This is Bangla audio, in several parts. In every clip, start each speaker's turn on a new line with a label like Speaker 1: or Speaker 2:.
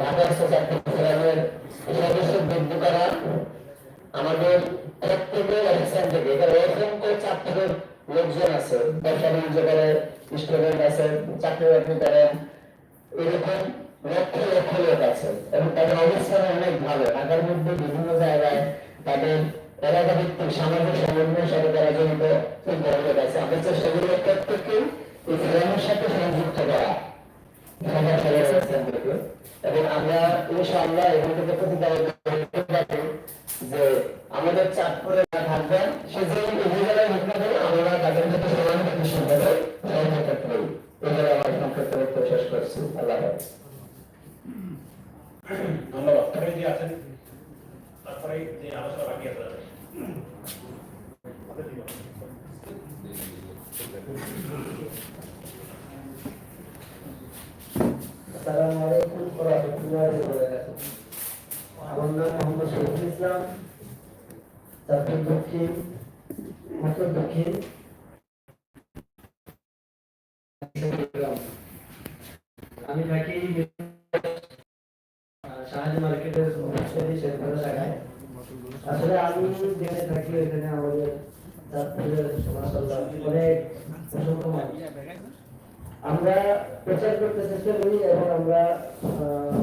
Speaker 1: ঢাকা সোসাইটি ফোরামের সদস্য বৃদ্ধি করা আমাদের প্রত্যেকের অফিসার থেকে এখানে অসংখ্য ছাত্রের লোকজন আছে। ব্যবসা বাণিজ্য করে স্টুডেন্ট আছে, চাকরি বাকরি করে, এরকম লক্ষ লক্ষ লোক আছে। এবং তাদের অবস্থান অনেক ভালো। ঢাকার মধ্যে বিভিন্ন জায়গায় তাদের এলাকা ভিত্তিক সামাজিক সমন্বয়ের সাথে তারা জড়িত করি সাথে সংযুক্ত করা। এবং আমরা ইনশাআল্লাহ এখান থেকে প্রতিপালন করতে পারি যে আমাদের চাঁদপুরে যা থাকবেন সে যে উপজেলায় হোক না কেন আমরা তাদের করছি আল্লাহ
Speaker 2: ধন্যবাদ
Speaker 1: আসসালামু আলাইকুম ওয়া রাহমাতুল্লাহি ওয়া বারাকাতুহু আমার নাম মোহাম্মদ শহীদুল ইসলাম চাঁদপুর দক্ষিণ, উত্তর দক্ষিণ। প্রচার করতে চেষ্টা করি এবং আমরা আহ,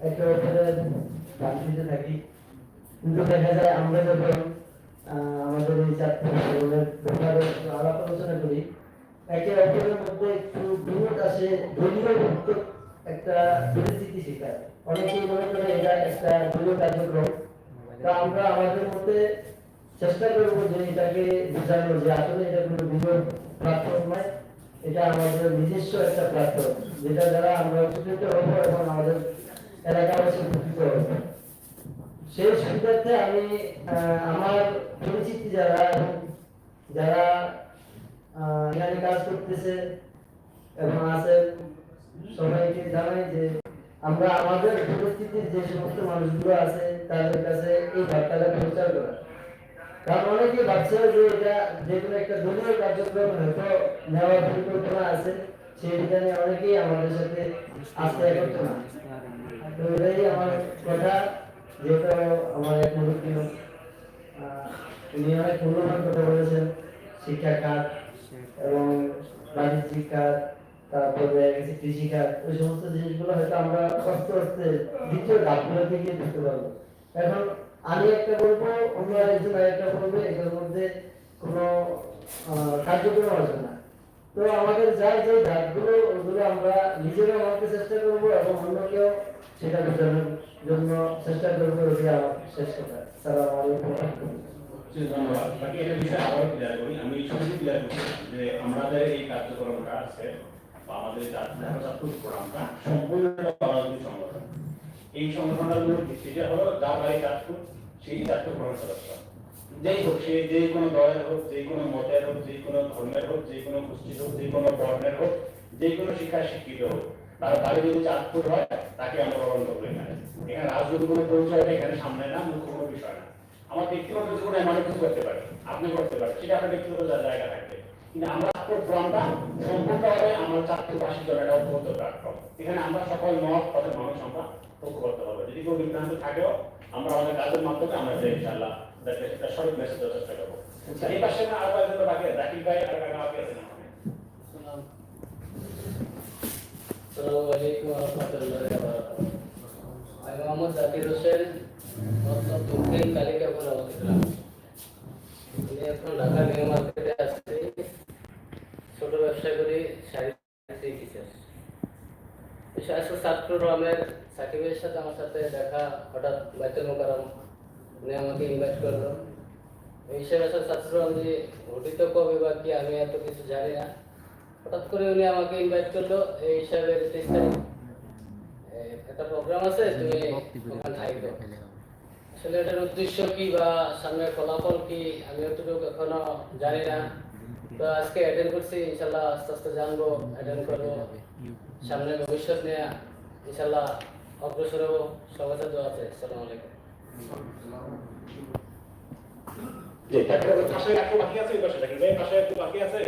Speaker 1: একে অপরের থাকি। কিন্তু দেখা যায় আমরা যখন আমাদের এই চারটি ব্যাপারে একটু আলাপ আলোচনা করি একে অপরের মধ্যে একটু বিরোধ আসে দলীয় একটা পরিস্থিতি শিকার অনেকেই মনে করে এটা একটা দলীয় কার্যক্রম। তা আমরা আমাদের মধ্যে চেষ্টা করব যে এটাকে বোঝানো যে আসলে এটা কোনো বিরোধ প্ল্যাটফর্ম নয়। এটা আমাদের নিজস্ব একটা প্ল্যাটফর্ম, যেটা দ্বারা আমরা উপকৃত হব এবং আমাদের এলাকাবাসী উপকৃত হব। সেই সুবিধার্থে আমি আমার পরিচিতি যারা যারা এখানে কাজ করতেছে এবং আছে, সবাইকে জানাই যে আমরা আমাদের পরিস্থিতির যে সমস্ত মানুষগুলো আছে, তাদের কাছে এই বার্তাটা প্রচার করা। কারণ অনেকে ভাবছে যে এটা যে কোনো একটা দলীয় কার্যক্রম হয়তো নেওয়ার পরিকল্পনা আছে সেই বিধানে অনেকেই আমাদের সাথে আসতে একত্র না তো এটাই আমার কথা যেহেতু আমার এক আহ, উনি অনেক মূল্যবান কথা বলেছেন শিক্ষা খাত এবং বাণিজ্যিক খাত তারপরে কৃষি খাত ওই সমস্ত জিনিসগুলো হয়তো আমরা আস্তে আস্তে দ্বিতীয় ধাপগুলো থেকে ঢুকতে পারব। এখন আমি একটা বলব অন্য আরেকজন আরেকটা বলবে এটার মধ্যে কোনো কার্যক্রম আছে না। তো আমাদের যাই যে ধাপগুলো ওগুলো আমরা নিজেরা আমাকে চেষ্টা করব এবং অন্যকেও সেটা বোঝানোর জন্য চেষ্টা করব ওটি আমার শেষ কথা। রাহমাতুল্লাহ।
Speaker 2: জি, ধন্যবাদ। আমাদের এই কার্যক্রমটা আছে বা আমাদের জাতীয় প্রোগ্রামটা সম্পূর্ণ সংগঠন। এই সংগঠনটার মূল ভিত্তিটা হলো যার বাড়ি চাঁদপুর সেই চাঁদপুর প্রধান সদস্য যেই হোক, সে যে কোনো দলের হোক, যে কোনো মতের হোক, যে কোনো ধর্মের হোক, যে কোনো গোষ্ঠীর হোক, যে কোনো বর্ণের হোক, যে কোনো শিক্ষায় শিক্ষিত হোক, তার বাড়ি যদি চাঁদপুর হয়, তাকে আমরা গ্রহণ করব এখানে। এখানে রাজনৈতিক কোনো পরিচয়টা এখানে সামনে না মুখ্য কোনো বিষয় না। আমার ব্যক্তিগত জীবনে এমন কিছু করতে পারে, আপনি করতে পারেন, সেটা আপনার ব্যক্তিগত জায়গা থাকবে কিন্তু আমরা সম্পূর্ণভাবে আমার চাকরিবাসীর জন্য একটা উপযুক্ত প্ল্যাটফর্ম এখানে আমরা সকল মত পথের মানুষ আমরা হবে। যদি কেউ বিভ্রান্ত থাকেও, আমরা আমাদের কাজের মাধ্যমে আমরা যে ইনশাআল্লাহ তাদেরকে সেটা সঠিক মেসেজ দেওয়ার চেষ্টা করব। এই পাশে না আরও জাকির ভাই আর বাকি আছে না।
Speaker 3: আমি ব্যবসা করি শাড়ি রমের সাকিবের সাথে আমার সাথে দেখা, হঠাৎ বাইতুল মোকারম উনি আমাকে ইনভাইট করল। এই হিসেবে ছাত্র আমি ঘটিত কবে বা কি? আমি এত কিছু জানি না। হঠাৎ করে উনি আমাকে ইনভাইট করল, এই হিসাবে একটা প্রোগ্রাম আছে, তুমি থাকবে। আসলে এটার উদ্দেশ্য কি বা সামনের ফলাফল কি? আমি এতটুকু এখনও জানি না। তো আজকে অ্যাটেন্ড করছি ইনশাল্লাহ আস্তে আস্তে জানব অ্যাটেন্ড করব। সামনে ভবিষ্যৎ নিয়ে ইনশাল্লাহ অগ্রসর হব। সবার সাথে আছে। আসসালামু আলাইকুম।
Speaker 2: যে তারপরে পাশে একটু বাকি আছে বাকি আছে।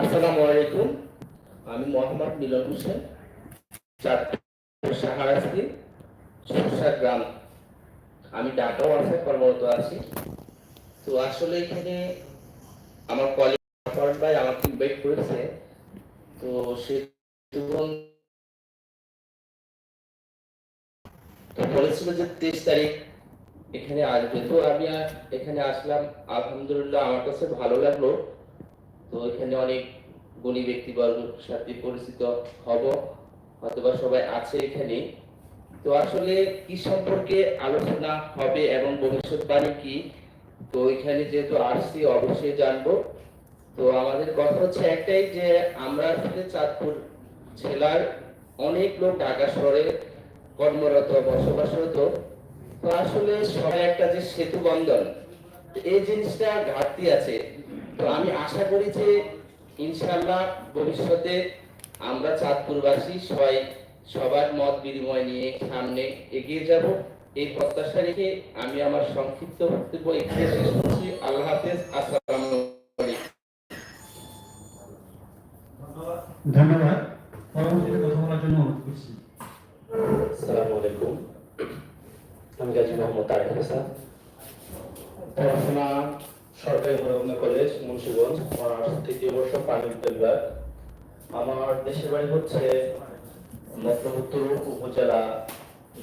Speaker 4: আসসালামু আলাইকুম। আমি মোহাম্মদ মিলন হোসেন সাহারাস্তি সরষা গ্রাম। আমি ঢাকাও আছে কর্মরত আছি। তো আসলে এখানে আমার কলেজ ভাই আমাকে ইনভাইট করেছে, তো সে বলেছিল যে তেইশ তারিখ, এখানে আসবে। তো আমি এখানে আসলাম, আলহামদুলিল্লাহ আমার কাছে ভালো লাগল। তো এখানে অনেক গুণী ব্যক্তিবর্গের সাথে পরিচিত হব অথবা সবাই আছে এখানে। তো আসলে কি সম্পর্কে আলোচনা হবে এবং ভবিষ্যৎবাণী কি? তো ওইখানে যেহেতু আসছি, অবশ্যই জানব। তো আমাদের কথা হচ্ছে একটাই যে, আমরা আসলে চাঁদপুর জেলার অনেক লোক ঢাকা শহরে কর্মরত, বসবাসরত। তো আসলে সবাই একটা যে সেতু বন্ধন এই জিনিসটা ঘাটতি আছে। তো আমি আশা করি যে ইনশাল্লাহ ভবিষ্যতে আমরা চাঁদপুরবাসী সবাই সবার মত বিনিময় নিয়ে সামনে এগিয়ে যাব। এই প্রত্যাশা রেখে আমি আমার সংক্ষিপ্ত বক্তব্য এখানে শেষ করছি। আল্লাহ হাফেজ আসসালামু
Speaker 5: ধন্যবাদ। পরবর্তীতে কথা বলার জন্য অনুরোধ করছি।
Speaker 6: আসসালামু আলাইকুম। আমি গাজী মোহাম্মদ তারেক হাসান। পড়াশোনা সরকারি কলেজ মুন্সিগঞ্জ অনার্স তৃতীয় বর্ষ প্রাণী বিদ্যা বিভাগ আমার দেশের বাড়ি হচ্ছে মতলবুত্তর উপজেলা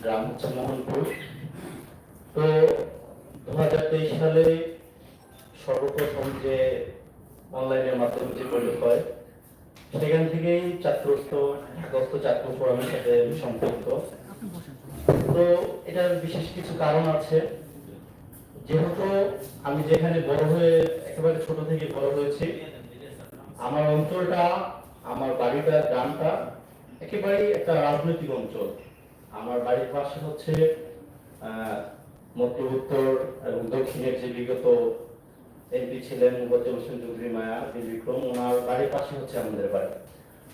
Speaker 6: গ্রাম হচ্ছে মোহনপুর। তো দু হাজার তেইশ সালে সর্বপ্রথম যে অনলাইনের মাধ্যমে যে পরিণত হয়, সেখান থেকেই ছাত্রস্থ ঢাকাস্থ ছাত্র ফোরামের সাথে সম্পৃক্ত তো এটার বিশেষ কিছু কারণ আছে। যেহেতু আমি যেখানে বড় হয়ে একেবারে ছোট থেকে বড় হয়েছি, আমার অঞ্চলটা, আমার বাড়িটা, গ্রামটা একেবারেই একটা রাজনৈতিক অঞ্চল। আমার বাড়ির পাশে হচ্ছে মধ্য উত্তর এবং দক্ষিণের যে বিগত এমপি ছিলেন মুগত হোসেন চৌধুরী মায়া বিক্রম ওনার বাড়ির পাশে হচ্ছে আমাদের বাড়ি।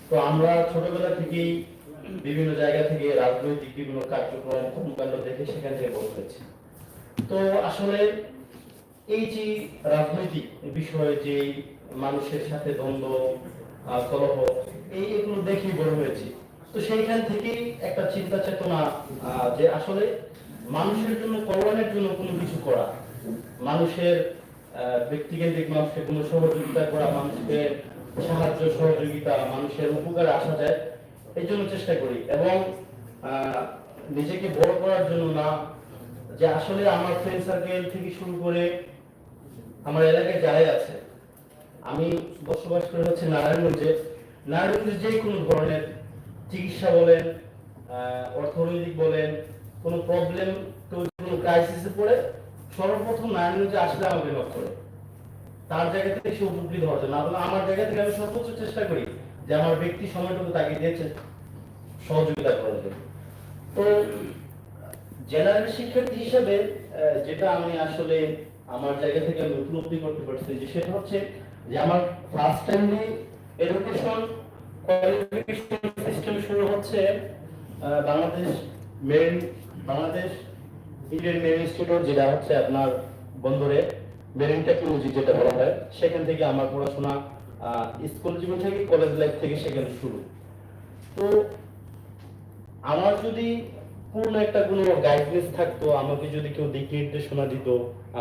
Speaker 6: তো আমরা ছোটবেলা থেকেই বিভিন্ন জায়গা থেকে রাজনৈতিক বিভিন্ন কার্যক্রম, কর্মকাণ্ড দেখে সেখান থেকে বড় হয়েছে তো আসলে এই যে রাজনৈতিক বিষয়ে, যে মানুষের সাথে দ্বন্দ্ব কলহ, এই এগুলো দেখেই বড় হয়েছে। তো সেইখান থেকেই একটা চিন্তা চেতনা যে আসলে মানুষের জন্য, কল্যাণের জন্য কোনো কিছু করা, মানুষের ব্যক্তিকেন্দ্রিক মানুষকে কোনো সহযোগিতা করা, মানুষকে সাহায্য, সহযোগিতা, মানুষের উপকারে আসা যায়, এই জন্য চেষ্টা করি। এবং নিজেকে বড় করার জন্য না, যে আসলে আমার ফ্রেন্ড সার্কেল থেকে শুরু করে আমার এলাকায় যারাই আছে, আমি বসবাস করে হচ্ছে নারায়ণগঞ্জে। নারায়ণগঞ্জে যে কোনো ধরনের চিকিৎসা বলেন অর্থনৈতিক বলেন, কোনো প্রবলেম কোনো ক্রাইসিসে পড়ে সর্বপ্রথম নারায়ণগঞ্জে আসলে আমাকে নক করে। তার জায়গা থেকে সে উপকৃত হতো না বলে আমার জায়গা থেকে আমি সর্বোচ্চ চেষ্টা করি যে আমার ব্যক্তি সময়টুকু তাকে দিয়েছে সহযোগিতা করার জন্য। তো জেনারেল শিক্ষার্থী হিসেবে যেটা আমি আসলে আমার জায়গা থেকে আমি উপলব্ধি করতে পারছি যে সেটা হচ্ছে যে আমার ফার্স্ট টাইমে এডুকেশন কোয়ালিফিকেশন সিস্টেম শুরু হচ্ছে Bangladesh marine Bangladesh Indian marine institute যেটা হচ্ছে আপনার বন্দরে মেরিন টেকনোলজি যেটা বলা হয়, সেখান থেকে আমার পড়াশোনা স্কুল জীবন থেকে কলেজ লাইফ থেকে সেখানে শুরু। তো আমার যদি পূর্ণ একটা কোনো থাকতো, আমাকে যদি কেউ দিক নির্দেশনা দিত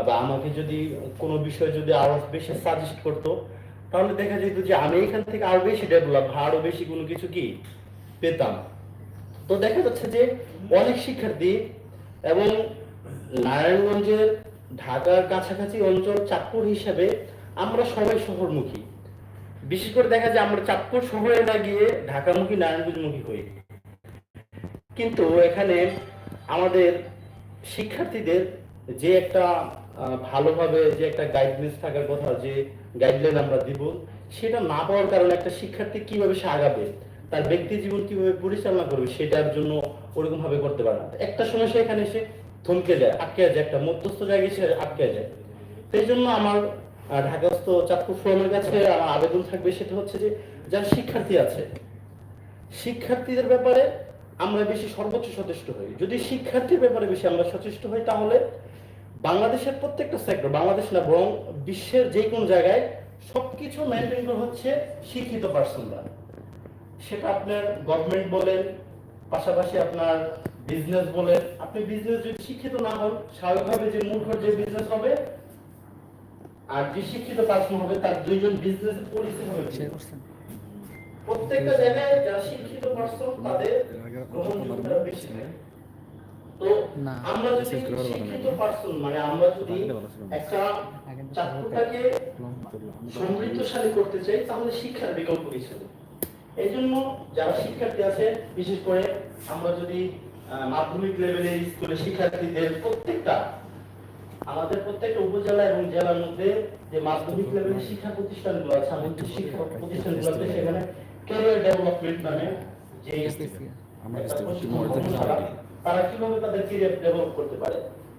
Speaker 6: বা আমাকে যদি কোনো বিষয় যদি আরও বেশি সাজেস্ট করতো তাহলে দেখা যেত যে আমি এখান থেকে আরও বেশি ডেভেলপ, আরও বেশি কোনো কিছু কি পেতাম। তো দেখা যাচ্ছে যে অনেক শিক্ষার্থী এবং নারায়ণগঞ্জের ঢাকার কাছাকাছি অঞ্চল চাঁদপুর হিসাবে আমরা সবাই শহরমুখী। বিশেষ করে দেখা যায় আমরা চাঁদপুর শহরে না গিয়ে ঢাকামুখী, নারায়ণগঞ্জমুখী হই। কিন্তু এখানে আমাদের শিক্ষার্থীদের যে একটা ভালোভাবে যে একটা গাইডলাইন্স থাকার কথা, যে গাইডলাইন আমরা দিব, সেটা না পাওয়ার কারণে একটা শিক্ষার্থী কীভাবে সে আগাবে, তার ব্যক্তি জীবন কীভাবে পরিচালনা করবে, সেটার জন্য ওরকম ভাবে করতে পারে না। একটা সময় সে এখানে এসে থমকে যায়, আটকে যায়, একটা মধ্যস্থ জায়গায় সে আটকে যায়। সেই জন্য আমার ঢাকাস্থ চাঁদপুর ফোরামের কাছে আমার আবেদন থাকবে সেটা হচ্ছে যে, যারা শিক্ষার্থী আছে, শিক্ষার্থীদের ব্যাপারে আমরা বেশি সর্বোচ্চ সচেষ্ট হই। যদি শিক্ষার্থীর ব্যাপারে বেশি আমরা সচেষ্ট হই, তাহলে বাংলাদেশের প্রত্যেকটা সেক্টর বাংলাদেশ না, বরং বিশ্বের যে কোনো জায়গায় সবকিছু মেনটেন করা হচ্ছে শিক্ষিত পার্সনরা সেটা আপনার গভর্নমেন্ট বলেন, পাশাপাশি আপনার বিজনেস বলে আপনি বিজনেস যদি শিক্ষিত না হন, স্বাভাবিকভাবে যে মূর্খ যে বিজনেস হবে, আর যে শিক্ষিত পার্সন হবে, তার দুইজন বিজনেস পরিচিত হবে প্রত্যেকটা জায়গায় যারা শিক্ষিত পার্সন তাদের গ্রহণযোগ্যতা বেশি। তো আমরা যদি শিক্ষিত পার্সন মানে আমরা যদি একটা চাকরিটাকে সমৃদ্ধশালী করতে চাই তাহলে শিক্ষার বিকল্প কিছু এই জন্য যারা শিক্ষার্থী আছে বিশেষ করে আমরা যদি মাধ্যমিক লেভেলের স্কুলে শিক্ষার্থীদের প্রত্যেকটা আমাদের প্রত্যেকটা উপজেলা এবং জেলার মধ্যে যে মাধ্যমিক লেভেলের শিক্ষা প্রতিষ্ঠানগুলো আছে আমাদের শিক্ষা প্রতিষ্ঠানগুলোতে সেখানে ক্যারিয়ার ডেভেলপমেন্ট নামে যে কর্মশালা, তারা কীভাবে তাদের ক্যারিয়ার ডেভেলপ করতে পারে?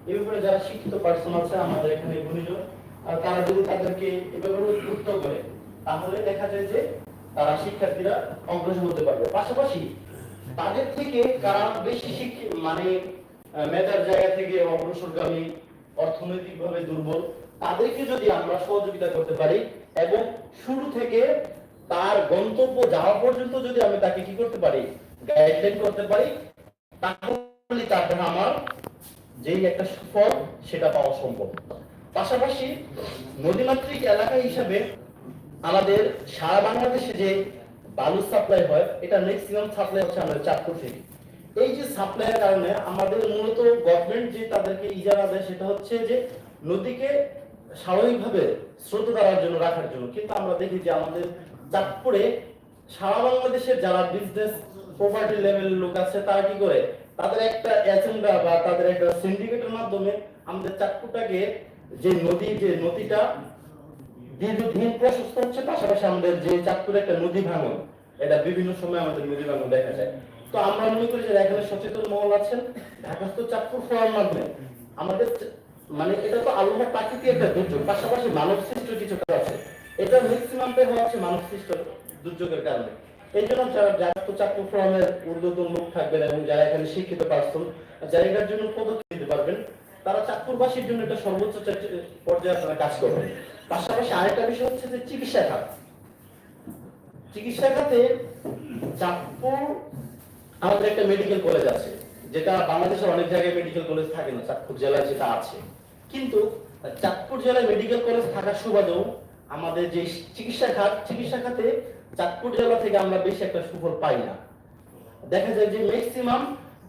Speaker 6: এই ব্যাপারে যারা শিক্ষিত পার্সন আছে, আমাদের এখানে গুণীজন তারা যদি তাদেরকে এ ব্যাপারে উদ্বুদ্ধ করে, তাহলে দেখা যায় যে তারা শিক্ষার্থীরা অগ্রসর হতে পারবে। পাশাপাশি তাদের থেকে কারা বেশি শিক্ষিত মানে মেধার জায়গা থেকে অগ্রসরগামী, অর্থনৈতিকভাবে দুর্বল, তাদেরকে যদি আমরা সহযোগিতা করতে পারি এবং শুরু থেকে তার গন্তব্য যাওয়া পর্যন্ত যদি আমি তাকে কি করতে পারি? গাইডলাইন করতে পারি, তাহলে তার দ্বারা আমার, যেই একটা সুফল, সেটা পাওয়া সম্ভব। পাশাপাশি নদীমাতৃক এলাকা হিসাবে আমাদের সারা বাংলাদেশে যে বালু সাপ্লাই হয়, এটা ম্যাক্সিমাম সাপ্লাই হচ্ছে আমাদের চাঁদপুর থেকে। এই যে সাপ্লাইয়ের কারণে আমাদের মূলত গভর্নমেন্ট যে তাদেরকে ইজারা দেয়, সেটা হচ্ছে যে নদীকে স্বাভাবিকভাবে স্রোত দ্বারার জন্য, রাখার জন্য। কিন্তু আমরা দেখি যে আমাদের চাঁদপুরে সারা বাংলাদেশের যারা বিজনেস প্রপার্টি লেভেলের লোক আছে, তারা কি করে? তাদের একটা এজেন্ডা বা তাদের একটা সিন্ডিকেটের মাধ্যমে আমাদের চাঁদপুরটাকে যে নদী, যে নদীটা দীর্ঘদিন প্রশস্ত হচ্ছে, পাশাপাশি আমাদের যে চাঁদপুরে একটা নদী ভাঙন, এটা বিভিন্ন সময় আমাদের নদী ভাঙন দেখা যায়। তো আমরা মনে করি যে এখানে সচেতন মহল আছেন, ঢাকাস্থ চাঁদপুর ফোরাম মাধ্যমে। আমাদের মানে এটা তো আল্লাহর প্রাকৃতিক একটা দুর্যোগ, পাশাপাশি মানব সৃষ্ট কিছু কাজ আছে। এটা ম্যাক্সিমামটাই হচ্ছে মানব সৃষ্ট দুর্যোগের কারণে। এই জন্য যারা ঢাকাস্থ চাঁদপুর ফোরামের ঊর্ধ্বতন লোক থাকবেন এবং যারা এখানে শিক্ষিত পার্সন, যারা জন্য পদক্ষেপ নিতে পারবেন, তারা চাঁদপুরবাসীর জন্য সর্বোচ্চ পর্যায়ে কাজ করবেন। পাশাপাশি আরেকটা বিষয় হচ্ছে যে চিকিৎসা খাত চিকিৎসা খাতে চাঁদপুর আমাদের একটা মেডিকেল কলেজ আছে, যেটা বাংলাদেশের অনেক জায়গায় মেডিকেল কলেজ থাকে না, চাঁদপুর জেলায় যেটা আছে। কিন্তু চাঁদপুর জেলায় মেডিকেল কলেজ থাকার সুবাদেও আমাদের যে চিকিৎসা খাত চিকিৎসা খাতে চাঁদপুর জেলা থেকে আমরা বেশি একটা সুফল পাই না। দেখা যায় যে ম্যাক্সিমাম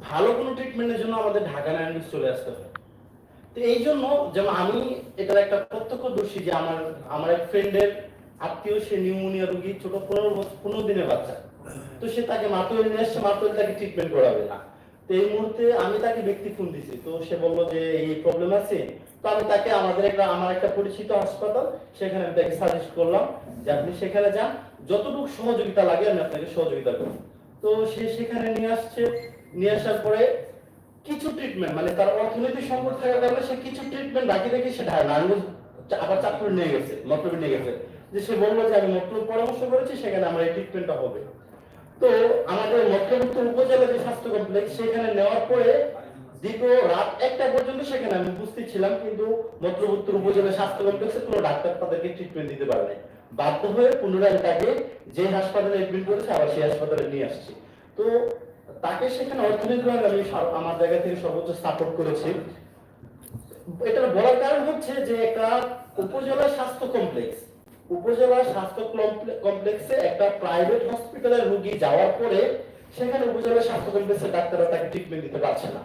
Speaker 6: ভালো কোনো ট্রিটমেন্টের জন্য আমাদের ঢাকা নারায়ণগঞ্জ চলে আসতে হয়। তো এই জন্য যেমন আমি এটার একটা প্রত্যক্ষদর্শী যে আমার আমার এক ফ্রেন্ডের আত্মীয়, সে নিউমোনিয়া রোগী ছোট পনেরো পনেরো দিনের বাচ্চা। তো সে তাকে মাতুয়ারি নিয়ে আসছে মাতুয়ারি তাকে ট্রিটমেন্ট করাবে না। এই মুহূর্তে আমি তাকে ব্যক্তি ফোন দিছি। তো সে বলল যে, এই প্রবলেম আছে? তো আমি তাকে আমাদের একটা, আমার একটা পরিচিত হাসপাতাল, সেখানে আমি তাকে সাজেস্ট করলাম যে, আপনি সেখানে যান। যতটুকু সহযোগিতা লাগে, আমি আপনাকে সহযোগিতা করব। তো সে সেখানে নিয়ে আসছে। নিয়ে আসার পরে কিছু ট্রিটমেন্ট মানে তার অর্থনৈতিক সংকট থাকার কারণে সে কিছু ট্রিটমেন্ট বাকি রেখে সে নারায়ণগঞ্জ আবার চাঁদপুর নিয়ে গেছে মতলবে নিয়ে গেছে। যে সে বলল যে, আমি মতলব পরামর্শ করেছি, সেখানে আমার এই ট্রিটমেন্টটা হবে। তো আমাদের মতলবুক্ত উপজেলা যে স্বাস্থ্য কমপ্লেক্স সেখানে নেওয়ার পরে দীর্ঘ রাত একটা পর্যন্ত সেখানে আমি উপস্থিত ছিলাম, কিন্তু উপজেলা স্বাস্থ্য কমপ্লেক্সে কোনো ডাক্তার তাদেরকে ট্রিটমেন্ট দিতে পারে নাই বাধ্য হয়ে পুনরায় তাকে যে হাসপাতালে এডমিট করেছে, আবার সেই হাসপাতালে নিয়ে আসছি। তো তাকে সেখানে অর্থনৈতিকভাবে আমি আমার জায়গা থেকে সর্বোচ্চ সাপোর্ট করেছি। এটা বলার কারণ হচ্ছে যে একটা উপজেলা স্বাস্থ্য কমপ্লেক্স উপজেলা স্বাস্থ্য কমপ্লেক্সে একটা প্রাইভেট হসপিটালের রোগী যাওয়ার পরে সেখানে উপজেলা স্বাস্থ্য কমপ্লেক্সের ডাক্তাররা তাকে ট্রিটমেন্ট দিতে পারছে না।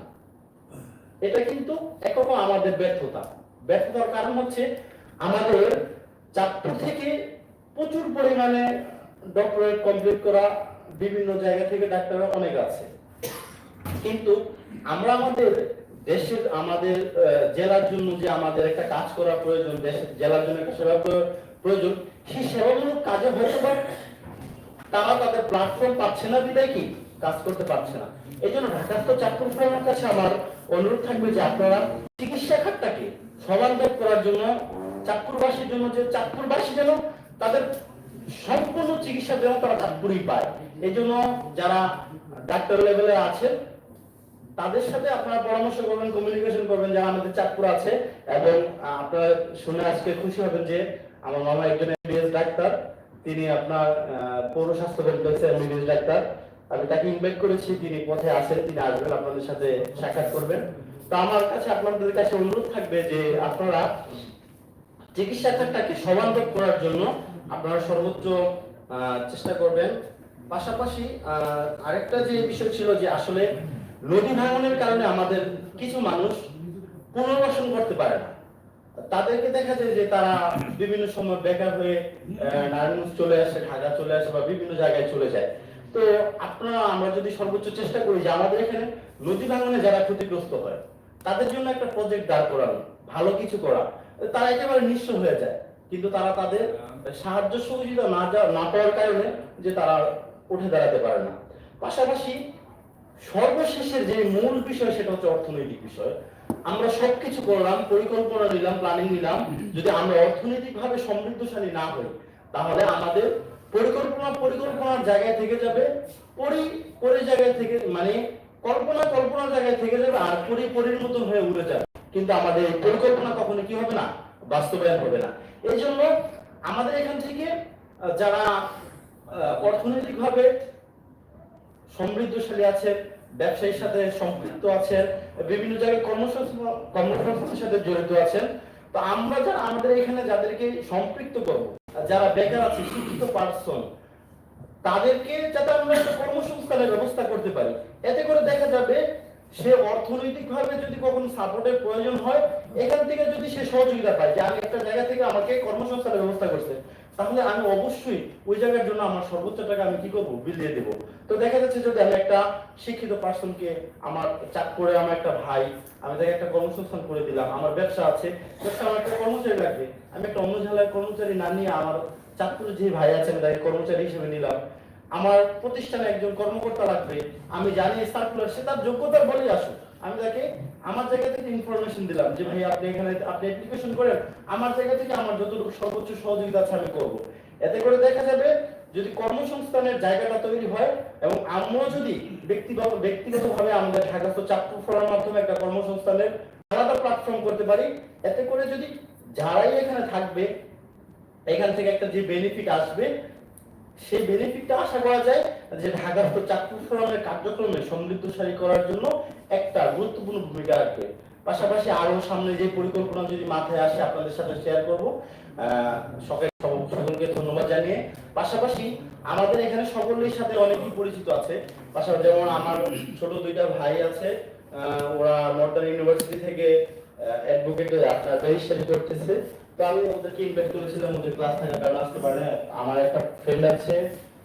Speaker 6: এটা কিন্তু একরকম আমাদের ব্যর্থতা। ব্যর্থতার কারণ হচ্ছে আমাদের চাঁদপুর থেকে প্রচুর পরিমাণে ডক্টরেট কমপ্লিট করা বিভিন্ন জায়গা থেকে ডাক্তাররা অনেক আছে। কিন্তু আমরা আমাদের দেশের, আমাদের জেলার জন্য যে আমাদের একটা কাজ করা প্রয়োজন দেশের জেলার জন্য একটা সেবা প্রয়োজন সেই সেবামূলক কাজে হয়তো বা তারা তাদের প্ল্যাটফর্ম পাচ্ছে না বিদায় কি? কাজ করতে পারছে না। এই জন্য ঢাকাস্থ চাঁদপুর ফোরামের কাছে আমার অনুরোধ থাকবে যে আপনারা চিকিৎসা খাতটাকে সমানভাব করার জন্য, চাঁদপুরবাসীর জন্য যে চাঁদপুরবাসী যেন তাদের সম্পূর্ণ চিকিৎসা যেন তারা চাঁদপুরই পায়। এই জন্য যারা ডাক্তার লেভেলে আছেন তাদের সাথে আপনারা পরামর্শ করবেন কমিউনিকেশন করবেন যারা আমাদের চাঁদপুর আছে এবং আপনারা শুনে আজকে খুশি হবেন যে আমার মামা একজন এমবিএস ডাক্তার, তিনি আপনার পৌর স্বাস্থ্য কমপ্লেক্সে এমবিবিএস ডাক্তার। আমি তাকে ইনভাইট করেছি, তিনি পথে আসেন তিনি আসবেন, আপনাদের সাথে সাক্ষাৎ করবেন। তো আমার কাছে, আপনাদের কাছে অনুরোধ থাকবে যে আপনারা চিকিৎসা খাতটাকে সমান্তর করার জন্য আপনারা সর্বোচ্চ চেষ্টা করবেন। পাশাপাশি আরেকটা যে বিষয় ছিল যে আসলে নদী ভাঙনের কারণে আমাদের কিছু মানুষ পুনর্বাসন করতে পারে না। তাদেরকে দেখা যায় যে তারা বিভিন্ন সময় বেকার হয়ে নারায়ণগঞ্জ চলে আসে, ঢাকা চলে আসে বা বিভিন্ন জায়গায় চলে যায়। তো আপনারা, আমরা যদি সর্বোচ্চ চেষ্টা করি যে আমাদের এখানে নদী ভাঙনে যারা ক্ষতিগ্রস্ত হয়, তাদের জন্য একটা প্রজেক্ট দাঁড় করানো, ভালো কিছু করা। তারা একেবারে নিঃস্ব হয়ে যায়। কিন্তু তারা তাদের সাহায্য সহযোগিতা না না পাওয়ার কারণে যে তারা উঠে দাঁড়াতে পারে না। পাশাপাশি সর্বশেষের যে মূল বিষয়, সেটা হচ্ছে অর্থনৈতিক বিষয়। আমরা সবকিছু করলাম, পরিকল্পনা নিলাম প্ল্যানিং নিলাম। যদি আমরা অর্থনৈতিকভাবে সমৃদ্ধশালী না হই, তাহলে আমাদের পরিকল্পনা পরিকল্পনার জায়গায় থেকে যাবে, পরি পরি জায়গায় থেকে মানে কল্পনা কল্পনার জায়গায় থেকে যাবে আর পরি পরির মতন হয়ে উড়ে যাবে। কিন্তু আমাদের পরিকল্পনা কখনো কি হবে না? বাস্তবায়ন হবে না। এই জন্য আমাদের এখান থেকে যারা অর্থনৈতিকভাবে সমৃদ্ধশালী আছেন ব্যবসায়ীর সাথে সম্পৃক্ত আছেন, বিভিন্ন জায়গায় কর্মসংস্থান কর্মসংস্থানের সাথে জড়িত আছেন। তো আমরা যারা, আমাদের এখানে যাদেরকে সম্পৃক্ত যারা বেকার আছে, শিক্ষিত পার্সন তাদেরকে যাতে আমরা একটা কর্মসংস্থানের ব্যবস্থা করতে পারি। এতে করে দেখা যাবে, সে অর্থনৈতিকভাবে যদি কখনো সাপোর্টের প্রয়োজন হয়, এখান থেকে যদি সে সহযোগিতা পায়, যে আমি একটা জায়গা থেকে আমাকে কর্মসংস্থানের ব্যবস্থা করছে। তাহলে আমি অবশ্যই ওই জায়গার জন্য আমার সর্বোচ্চ টাকা আমি কি করব? বিল দিয়ে দেবো। তো দেখা যাচ্ছে যদি আমি একটা শিক্ষিত পার্সনকে আমার চাক করে আমার একটা ভাই, আমি তাকে একটা কর্মসংস্থান করে দিলাম, আমার ব্যবসা আছে, ব্যবসা আমার একটা কর্মচারী লাগবে। আমি একটা অন্য জেলায় কর্মচারী না নিয়ে আমার চাঁদপুরে যে ভাই আছেন তাকে কর্মচারী হিসেবে নিলাম। আমার প্রতিষ্ঠানে একজন কর্মকর্তা লাগবে, আমি জানি সার্কুলার সে তার যোগ্যতার বলেই আসুক। আমি তাকে আমার জায়গা থেকে ইনফরমেশন দিলাম যে ভাই, আপনি এখানে আপনি অ্যাপ্লিকেশন করেন, আমার জায়গা থেকে আমার যতটুকু সর্বোচ্চ সহযোগিতা আছে আমি করব। এতে করে দেখা যাবে যদি কর্মসংস্থানের জায়গাটা তৈরি হয় এবং আমরা যদি ব্যক্তিগত ব্যক্তিগতভাবে আমাদের ঢাকাস্থ চাকরি ফোরার মাধ্যমে একটা কর্মসংস্থানের আলাদা প্ল্যাটফর্ম করতে পারি, এতে করে যদি যারাই এখানে থাকবে, এখান থেকে একটা যে বেনিফিট আসবে, সেই বেনিফিটটা আশা করা যায় যে ঢাকার তো চাকরি ফোরামের কার্যক্রমে সমৃদ্ধশালী করার জন্য একটা গুরুত্বপূর্ণ ভূমিকা রাখবে। পাশাপাশি আরও সামনে যে পরিকল্পনা যদি মাথায় আসে, আপনাদের সাথে শেয়ার করব। সকাল সকলকে ধন্যবাদ জানিয়ে। পাশাপাশি আমাদের এখানে সকলের সাথে অনেকেই পরিচিত আছে। পাশাপাশি যেমন আমার ছোট দুইটা ভাই আছে ওরা নর্দার্ন ইউনিভার্সিটি থেকে অ্যাডভোকেট আপনার করতেছে। তো আমি ওদেরকে ইনভাইট করেছিলাম, ওদের ক্লাস থাকার কারণে আসতে পারে আমার একটা ফ্রেন্ড আছে।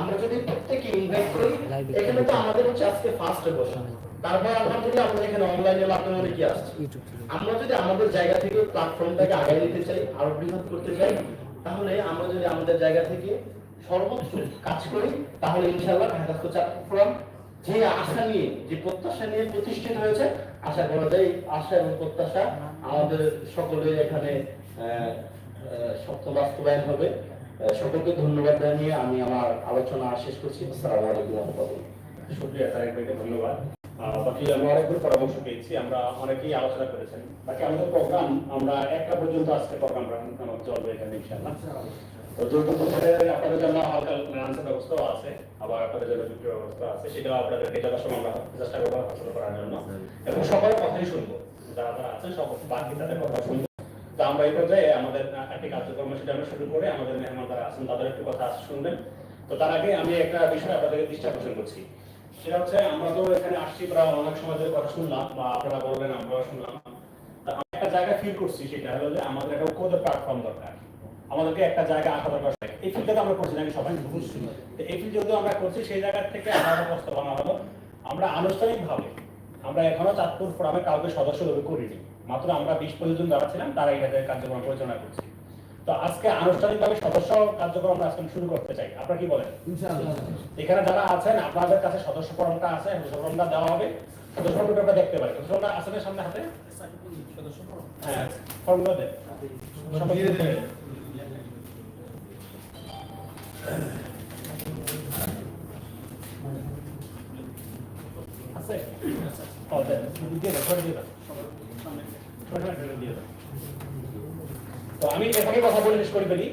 Speaker 6: আমরা যদি প্রত্যেকে ইনভাইট করি এখানে তো আমাদের হচ্ছে আজকে ফার্স্টে বসা। তারপর আমরা যদি আমাদের এখানে অনলাইনের মাধ্যমে অনেকে আসছে আমরা যদি আমাদের জায়গা থেকে প্ল্যাটফর্মটাকে আগায় নিতে চাই আরও বৃহৎ করতে চাই তাহলে আমরা যদি আমাদের জায়গা থেকে সর্বোচ্চ কাজ করি তাহলে ইনশাআল্লাহ ঢাকা চাকরি ফোরাম যে আশা নিয়ে যে প্রত্যাশা নিয়ে প্রতিষ্ঠিত হয়েছে আশা করা যায় আশা এবং প্রত্যাশা আমাদের সকলের এখানে সত্য বাস্তবায়ন হবে। সকলকে ধন্যবাদ জানিয়ে আমি আমার আলোচনা শেষ করছি। আসসালামু আলাইকুম
Speaker 2: আছে, আবার জন্য ব্যবস্থা আছে। আমরা চেষ্টা করব করার জন্য। এবং সবার কথাই শুনব। যারা আছেন সব বাকি তাদের কথা শুনব। আমরা এই পর্যায়ে আমাদের একটি কার্যক্রম সেটা আমরা শুরু করে আমাদের মেহমান যারা আছেন, তাদের একটু কথা শুনবেন। তো তার আগে আমি একটা বিষয় আপনাদেরকে দৃষ্টি আকর্ষণ করছি। সেটা হচ্ছে, আমরা তো এখানে আসছি প্রায় অনেক সময় ধরে কথা শুনলাম, বা আপনারা বললেন, আমরাও শুনলাম। একটা জায়গা ফিল করছি, সেটা হলো যে আমাদের একটা প্ল্যাটফর্ম দরকার। আমাদেরকে একটা জায়গা দরকার। এই ফিল্ডটা আমরা করছি সবাই বুঝছি। তো এই ফিল্ড আমরা করছি, সেই জায়গা থেকে আমার প্রস্তাবনা হলো, আমরা আনুষ্ঠানিকভাবে, আমরা এখনও চাঁদপুর ফোরামে কাউকে সদস্য করিনি। মাত্র আমরা বিশ পঁচিশ জন যারা ছিলাম তারা এই কাজের কার্যক্রম পরিচালনা করছি। তো আজকে আনুষ্ঠানিকভাবে সদস্য কার্যক্রম আমরা আজকে শুরু করতে চাই। আপনারা কি বলেন? এখানে যারা আছেন আপনাদের কাছে সদস্য ফর্মটা আছে সদস্য ফর্মটা দেওয়া হবে। সদস্য ফর্মটা আমরা দেখতে পারি সদস্য ফর্মটা আছে সামনে হাতে? হ্যাঁ ফর্মগুলো দেন। আছে? ও দেন দিয়ে দেন সবাই দিয়ে দেন। দিয়ে দেন তো আমি এখানে কথা বলে শেষ করে ফেলি।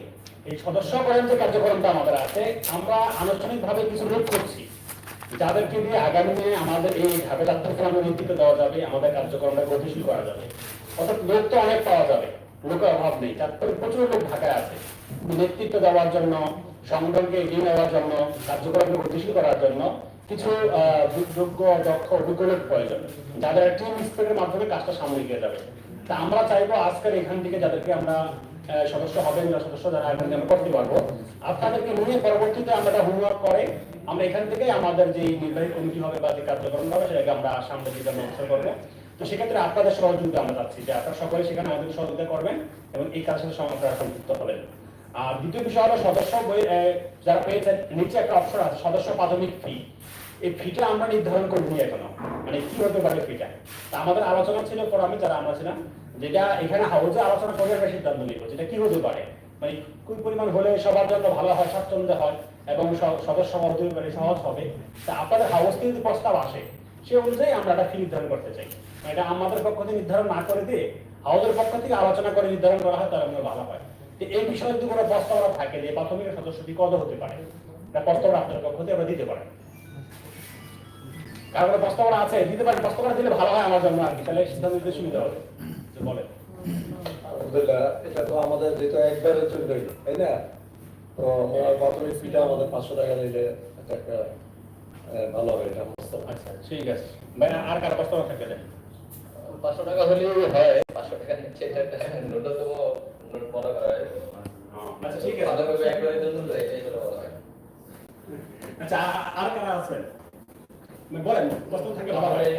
Speaker 2: এই সদস্যকরণ যে কার্যক্রমটা আমাদের আছে, আমরা আনুষ্ঠানিকভাবে কিছু লোক করছি। যাদেরকে দিয়ে আগামী দিনে আমাদের এই ঢাকা চট্টগ্রামের নেতৃত্ব দেওয়া যাবে, আমাদের কার্যক্রমটা গতিশীল করা যাবে। অর্থাৎ লোক তো অনেক পাওয়া যাবে, লোকের অভাব নেই। তারপরে প্রচুর লোক ঢাকায় আছে। নেতৃত্ব দেওয়ার জন্য, সংগঠনকে এগিয়ে নেওয়ার জন্য, কার্যক্রমকে গতিশীল করার জন্য কিছু যোগ্য দক্ষ অভিজ্ঞ লোক প্রয়োজন যাদের টিম স্পিরিটের মাধ্যমে কাজটা সামনে এগিয়ে যাবে। তা আমরা চাইব আজকের এখান থেকে যাদেরকে আমরা সদস্য হবেন বা সদস্য যারা এখান থেকে আমরা করতে পারব, আপনাদেরকে নিয়ে পরবর্তীতে আমরা হোমওয়ার্ক করে আমরা এখান থেকে আমাদের যে নির্বাহী কমিটি হবে বা যে কার্যক্রম হবে সেটাকে আমরা সামনে দিকে আমরা করব। তো সেক্ষেত্রে আপনাদের সহযোগিতা আমরা চাচ্ছি যে আপনারা সকলে সেখানে আমাদের সহযোগিতা করবেন এবং এই কাজের সাথে আপনারা সম্পৃক্ত হবেন। আর দ্বিতীয় বিষয় হলো সদস্য যারা পেয়েছেন, নিচে একটা অপশন আছে, সদস্য প্রাথমিক ফি এই ফিটা আমরা নির্ধারণ করিনি এখনও। মানে কি হতে পারে ফিটা? তা আমাদের আলোচনা ছিল ফোরামে, যারা আমরা ছিলাম, যেটা এখানে হাউজে আলোচনা করে আমরা সিদ্ধান্ত নিব যেটা কি হতে পারে। মানে কোন পরিমাণ হলে সবার জন্য ভালো হয়, স্বাচ্ছন্দ্য হয়, এবং সদস্য সহজ হবে। তা আপনাদের হাউস থেকে যদি প্রস্তাব আসে, সে অনুযায়ী আমরা একটা ফি নির্ধারণ করতে চাই? এটা আমাদের পক্ষ থেকে নির্ধারণ না করে দিয়ে হাউসের পক্ষ থেকে আলোচনা করে নির্ধারণ করা হয়, তাহলে ভালো হয়। তো এই বিষয়ে যদি কোনো থাকে যে প্রাথমিক সদস্যটি কত হতে পারে, এটা প্রস্তাবনা আপনাদের পক্ষ থেকে আমরা দিতে পারেন কারণ প্রস্তাবনা আছে দিতে পারি প্রস্তাবনা দিলে ভালো হয় আমার জন্য আর কি। তাহলে সিদ্ধান্ত নিতে সুবিধা হবে
Speaker 7: আলহামদুলিল্লাহ এটা তো আমাদের যেহেতু একবারের জন্যই তাই না? তো আমার প্রাথমিক ফিটা আমাদের পাঁচশো টাকা এটা একটা ভালো হবে এটা
Speaker 2: আচ্ছা ঠিক আছে। ভাই আর কার প্রস্তাবনা থাকে দেন
Speaker 3: পাঁচশো টাকা হলেই হয় পাঁচশো টাকা নিচ্ছে এটা একটা ন্যূনতম মনে করা হয়।
Speaker 2: আচ্ছা ঠিক আছে।
Speaker 3: ভালোভাবে একবারের জন্য এটাই হলো হয়।
Speaker 2: আচ্ছা আর কারা আছেন? মানে বলেন প্রস্তাব থাকে ভালো হয়।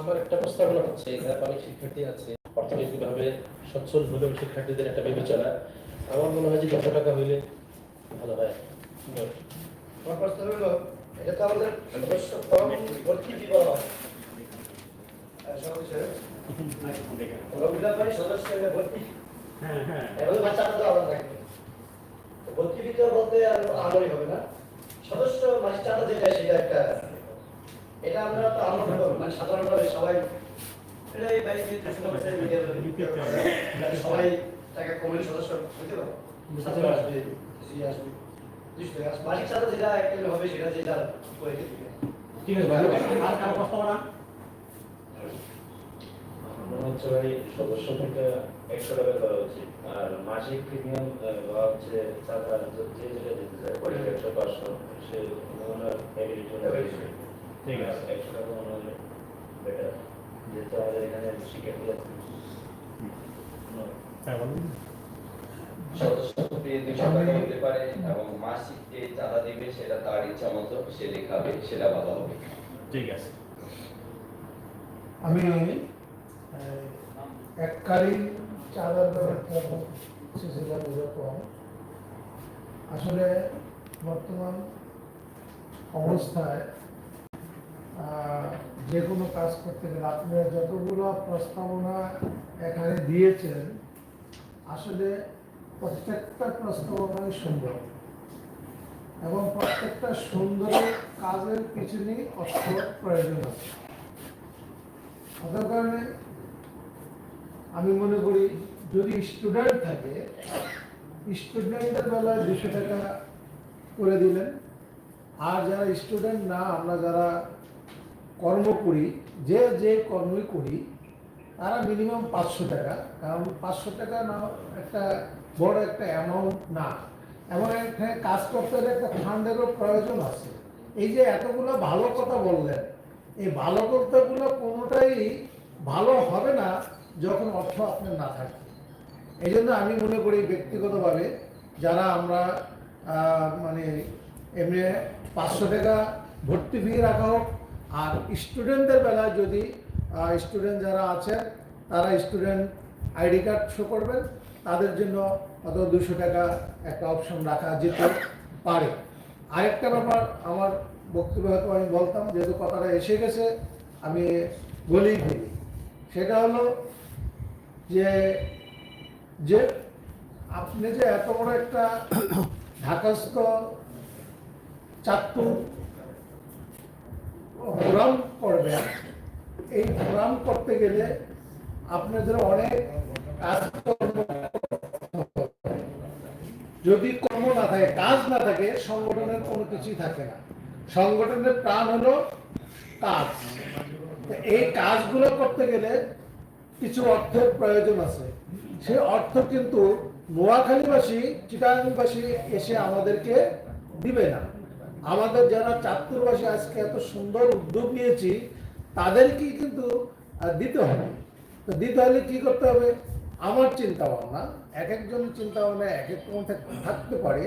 Speaker 6: আমার একটা প্রস্তাবনা হচ্ছে এখানে অনেক শিক্ষার্থী আছে। অর্থনৈতিকভাবে সচ্ছল হলেও শিক্ষার্থীদের একটা বিবেচনা। আমার মনে হয় যে যত টাকা হইলে ভালো হয়।
Speaker 7: আমার হলো এটা তো আমাদের ভর্তি হয়। ভর্তি।
Speaker 2: হ্যাঁ হ্যাঁ।
Speaker 7: বলতে আর আমলই হবে না। সদস্য মাসিক চাঁদা যেটা সেটা একটা এটা আমরা তো আমল করব মানে সাধারণভাবে সবাই এটা এই চেষ্টা করছে মিডিয়ার যাতে সবাই টাকা কমিটি সদস্য হতে পারে। সাথে আসবে সি আসবে। দুশো টাকা মাসিক চাঁদা যেটা একটা হবে সেটা যেটা করে দিবে
Speaker 2: ঠিক আছে আর কার প্রস্তাবনা
Speaker 8: মনে হচ্ছে ভাই সদস্য থেকে একশো টাকা করা উচিত। আর মাসিক প্রিমিয়াম হচ্ছে যে যেটা দিতে চায় ওটা একশো পাঁচশো সে হয় বেশি।
Speaker 2: ঠিক আছে।
Speaker 8: একশো টাকা হলে বেটার যেহেতু আমাদের এখানে
Speaker 2: হ্যাঁ বলুন।
Speaker 9: দুশো টাকা পারে এবং মাসিক যে চাঁদা দেবে সেটা তার ইচ্ছা মতো সে দেখাবে সেটা ভালো হবে।
Speaker 2: ঠিক আছে।
Speaker 10: আমি এককালীন চাঁদার এরকম আসলে বর্তমান অবস্থায় যে কোনো কাজ করতে গেলে আপনি যতগুলো প্রস্তাবনা এখানে দিয়েছেন, আসলে প্রত্যেকটা প্রস্তাবনাই সুন্দর। এবং প্রত্যেকটা সুন্দর কাজের পিছনেই অর্থ প্রয়োজন আছে। কারণে আমি মনে করি, যদি স্টুডেন্ট থাকে, স্টুডেন্টের বেলায় দুশো টাকা করে দিলেন। আর যারা স্টুডেন্ট না, আমরা যারা কর্ম করি, যে যে কর্মই করি, তারা মিনিমাম পাঁচশো টাকা। কারণ পাঁচশো টাকা না, একটা বড় একটা অ্যামাউন্ট না। এমন এখানে কাজ করতে হলে একটা ফান্ডেরও প্রয়োজন আছে। এই যে এতগুলো ভালো কথা বললেন, এই ভালো কথাগুলো কোনোটাই ভালো হবে না যখন অর্থ আপনার না থাকে এই জন্য আমি মনে করি ব্যক্তিগতভাবে যারা আমরা মানে এমনি পাঁচশো টাকা ভর্তি ফি রাখা হোক আর স্টুডেন্টদের বেলায় যদি স্টুডেন্ট যারা আছে, তারা স্টুডেন্ট আইডি কার্ড শো করবেন। তাদের জন্য অত দুশো টাকা একটা অপশন রাখা যেতে পারে। আরেকটা ব্যাপার আমার বক্তব্য হয়তো আমি বলতাম, যেহেতু কথাটা এসে গেছে, আমি বলেই ফেলি সেটা হলো যে যে আপনি যে এত বড় একটা ঢাকাস্থ চাঁদপুর ফোরাম করবেন। এই ফোরাম করতে গেলে আপনাদের অনেক কাজকর্ম যদি কর্ম না থাকে, কাজ না থাকে, সংগঠনের কোনো কিছুই থাকে না। সংগঠনের প্রাণ হলো কাজ। এই কাজগুলো করতে গেলে কিছু অর্থের প্রয়োজন আছে। সে অর্থ কিন্তু নোয়াখালীবাসী, চিটাগাংবাসী এসে আমাদেরকে দিবে না। আমাদের যারা চাঁদপুরবাসী আজকে এত সুন্দর উদ্যোগ নিয়েছি তাদেরকেই কিন্তু দিতে হবে। তো দিতে হলে কি করতে হবে? আমার চিন্তা ভাবনা এক একজন চিন্তা ভাবনা এক এক রকম থাকতে পারে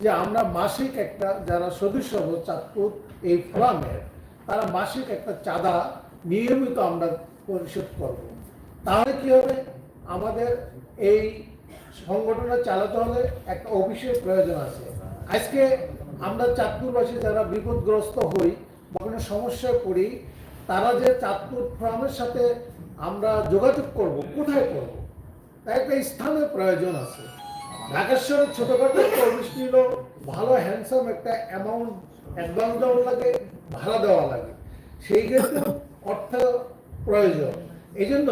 Speaker 10: যে আমরা মাসিক একটা যারা সদস্য হব চাঁদপুর এই ফোরামের, তারা মাসিক একটা চাঁদা নিয়মিত আমরা পরিশোধ করব। তাহলে কি হবে? আমাদের এই সংগঠনটা চালাতে হলে একটা অফিসের প্রয়োজন আছে। আজকে আমরা চাঁদপুরবাসী যারা বিপদগ্রস্ত হই বা কোনো সমস্যায় পড়ি, তারা যে চাঁদপুর ফোরামের সাথে আমরা যোগাযোগ করব, কোথায় করব? তাই একটা স্থানের প্রয়োজন আছে। ঢাকেশ্বরের ছোটখাটো অফিস নিলেও ভালো হ্যান্ডসাম একটা অ্যামাউন্ট অ্যাডভান্স দেওয়া লাগে, ভাড়া দেওয়া লাগে। সেই ক্ষেত্রে অর্থ প্রয়োজন। এই জন্য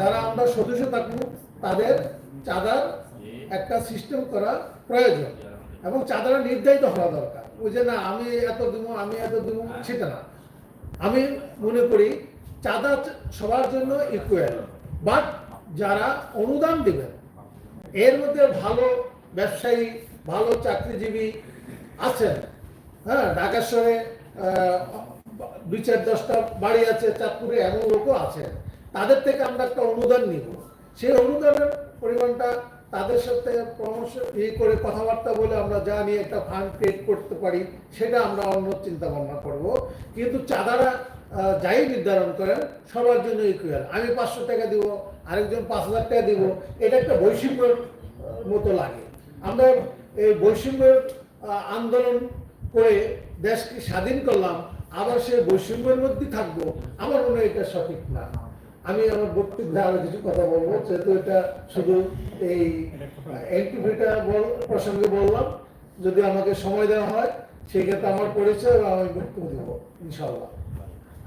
Speaker 10: যারা আমরা সদস্য থাকব, তাদের চাঁদার একটা সিস্টেম করা প্রয়োজন। এবং চাঁদাটা নির্ধারিত হওয়া দরকার। ওই যে না আমি এত দিব আমি এত দিব সেটা না। আমি মনে করি চাঁদা সবার জন্য ইকুয়াল বাট যারা অনুদান দেবেন এর মধ্যে ভালো ব্যবসায়ী ভালো চাকরিজীবী আছেন। হ্যাঁ ঢাকেশ্বরে আহ, দুই চার দশটা বাড়ি আছে চাঁদপুরে এমন লোকও আছে তাদের থেকে আমরা একটা অনুদান নিব। সেই অনুদানের পরিমাণটা তাদের সাথে পরামর্শ ইয়ে করে কথাবার্তা বলে আমরা যা নিয়ে একটা ফান্ড ক্রিয়েট করতে পারি, সেটা আমরা অন্য চিন্তা ভাবনা করব। কিন্তু চাঁদারা যাই নির্ধারণ করেন, সবার জন্য ইকুয়াল আমি পাঁচশো টাকা দিব, আরেকজন পাঁচ হাজার টাকা দিব, এটা একটা বৈষম্যের মতো লাগে। আমরা এই বৈষম্যের আন্দোলন করে দেশকে স্বাধীন করলাম, আবার সেই বৈষম্যের মধ্যে থাকব, আমার মনে হয় এটা সঠিক না। আমি আমার বক্তব্যে আরও কিছু কথা বলব যেহেতু এটা শুধু এই এনটিভিটা প্রসঙ্গে বললাম যদি আমাকে সময় দেওয়া হয় সেই ক্ষেত্রে আমার পরিচয় এবং আমি বক্তব্য দেবো ইনশাল্লাহ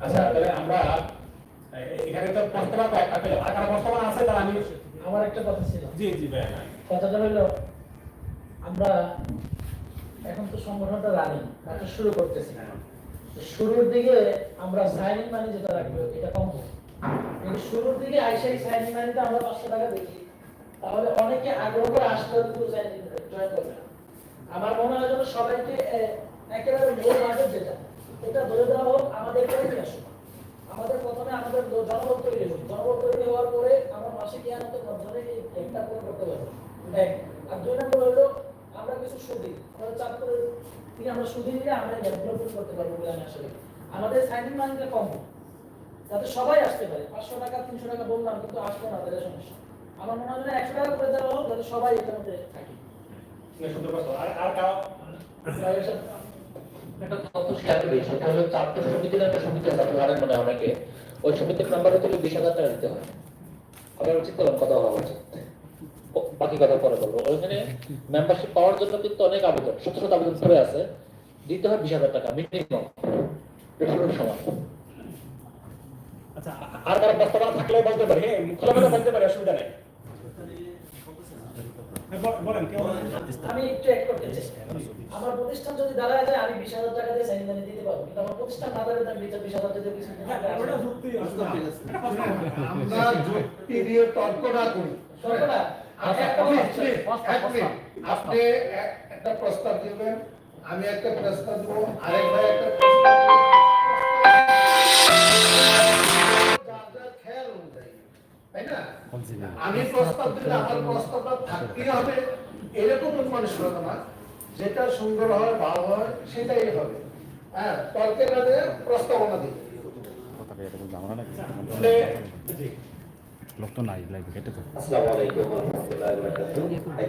Speaker 2: আচ্ছা তাহলে আমরা এখানে তো প্রস্তাব আছে আর কারও আছে তাহলে আমি
Speaker 11: আমার একটা কথা ছিল।
Speaker 2: জি জি ভাই
Speaker 11: কথাটা হলো আমরা এখন তো সংগঠনটা রানিং কাজটা শুরু করতেছি। শুরুর দিকে আমরা সাইনিং মানি যেটা রাখব এটা কম শুরুর দিকে আইসাই সাইনিং মানিটা আমরা পাঁচশো টাকা দেখি তাহলে অনেকে আগ্রহ করে আসতে সাইনিং জয়েন করবে আমার মনে হয় যেন সবাইকে একেবারে মূল বাজেট যেটা, এটা ধরে দেওয়া হোক, আমাদের করে আসুক। আমাদের প্রথমে আমাদের জনবল তৈরি হোক। জনবল তৈরি হওয়ার পরে আমরা মাসিক ইয়ানতের মাধ্যমে একটা করে করতে পারব। আর দুই নম্বর হলো, আমরা কিছু সুদি, আমরা চাঁদপুরের থেকে আমরা সুদি নিলে আমরা ডেভেলপমেন্ট করতে পারব বলে আমি করি। আমাদের সাইনিং মানিটা কম। যাতে সবাই আসতে পারে। পাঁচশো টাকা তিনশো টাকা বললাম কিন্তু আসবে না তাদের সমস্যা। আমার মনে হয় একশো টাকা করে দেওয়া হোক যাতে সবাই এটার মধ্যে থাকে।
Speaker 2: সুন্দর প্রস্তাব আর আর কারও?
Speaker 11: ভাইয়ের সাথে
Speaker 4: একটা তথ্য শেয়ার করি সেটা হলো চারটে সমিতির একটা সমিতি আছে আপনি মনে অনেকে। ওই সমিতির নাম্বার হচ্ছে বিশ হাজার টাকা দিতে হয়। উচিত করলাম কথা হওয়া উচিত। বাকি কথা পরে বলব। ওইখানে মেম্বারশিপ পাওয়ার জন্য কিন্তু অনেক আবেদন শত শত আবেদন পড়ে আছে। দিতে হয় বিশ হাজার টাকা মিনিমাম সময়
Speaker 2: আচ্ছা আর কারও বলতে পারি। হ্যাঁ খোলামেলা বলতে পারি অসুবিধা নেই। বল- বলেন কেউ
Speaker 11: আমি একটু এক করতে চাই। আমার প্রতিষ্ঠান যদি দাঁড়ায় যায় আমি বিশ হাজার টাকা দিয়ে দিতে পারব। কিন্তু আমার প্রতিষ্ঠান না দাঁড়ালে আমি বিশ হাজার টাকা কিছু দিতে
Speaker 2: হ্যাঁ। যুক্তি
Speaker 10: আমরা যুক্তি দিয়ে তর্ক না করি।
Speaker 11: সরকার না,
Speaker 10: আচ্ছা। আপনি একটা প্রস্তাব দিবেন আমি একটা প্রস্তাব দেবো আরেক ভাই একটা প্রস্তাব তাই না? আমি প্রস্তাব দিলে আমার প্রস্তাবটা থাকতেই হবে। এরকম মানসিকতা না যেটা সুন্দর হয় ভালো হয় সেটাই হবে। হ্যাঁ তর্কের কাজে প্রস্তাবনা দিই
Speaker 8: লোক তো নাই কেটে তো।